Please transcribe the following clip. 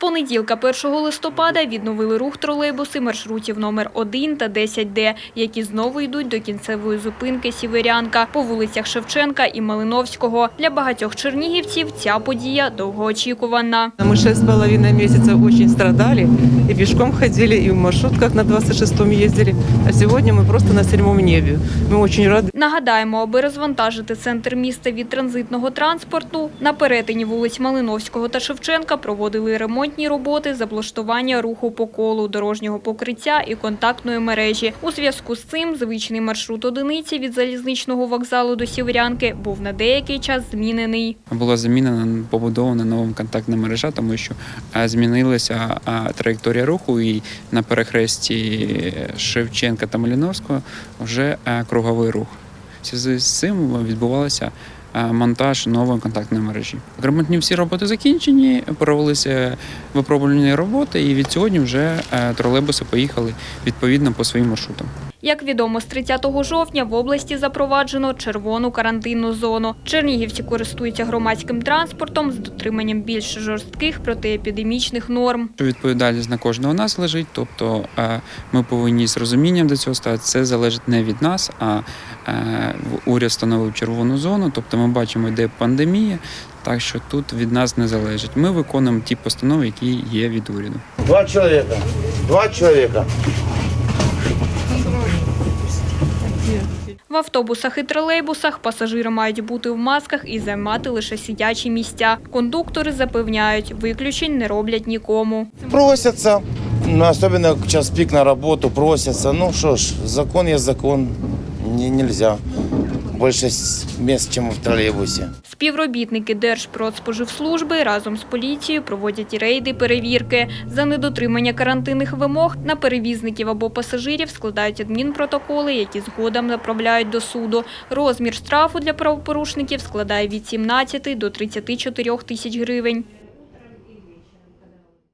понеділка 1 листопада відновили рух тролейбуси маршрутів номер 1 та 10Д, які знову йдуть до кінцевої зупинки Сіверянка по вулицях Шевченка і Малиновського. Для багатьох чернігівців ця подія довгоочікувана. Мы шесть с половиной месяцев очень страдали, и пешком ходили, и в маршрутках на 26-м ездили, а сегодня мы просто на седьмом небе. Мы очень рады. Нагадаємо, аби розвантажити центр міста від транзитного транспорту, на перетині вулиць Малиновського та Шевченка проводили ремонтні роботи з облаштування руху по колу, дорожнього покриття і контактної мережі. У зв'язку з цим звичний маршрут одиниці від залізничного вокзалу до Сіверянки був на деякий час змінений. була замінена побудована нова контактна мережа, тому що е, змінилася е, траєкторія руху, і на перехресті Шевченка та Маліновського вже е, круговий рух. В зв'язку з цим відбувався е, монтаж нової контактної мережі. Ремонтні всі роботи закінчені, провелися випробувальні роботи, і від сьогодні вже е, тролейбуси поїхали відповідно по своїм маршрутам. Як відомо, з 30 жовтня в області запроваджено червону карантинну зону. Чернігівці користуються громадським транспортом з дотриманням більш жорстких протиепідемічних норм. Відповідальність на кожного нас лежить, тобто е, ми повинні з розумінням до цього ставити. Це залежить не від нас, а е, уряд встановив червону зону, тобто ми бачимо, де пандемія, так що тут від нас не залежить. Ми виконуємо ті постанови, які є від уряду. Два человека. Два человека. В автобусах і тролейбусах пасажири мають бути в масках і займати лише сидячі місця. Кондуктори запевняють, виключень не роблять нікому. Просяться, особливо особенно в час пік на роботу, просяться. Ну що ж, закон є закон. Не, нельзя. С- мест, чем в троллейбусе. Співробітники Держпродспоживслужби разом з поліцією проводять рейди перевірки. За недотримання карантинних вимог на перевізників або пасажирів складають адмінпротоколи, які згодом направляють до суду. Розмір штрафу для правопорушників складає від 17 до 34 тисяч гривень.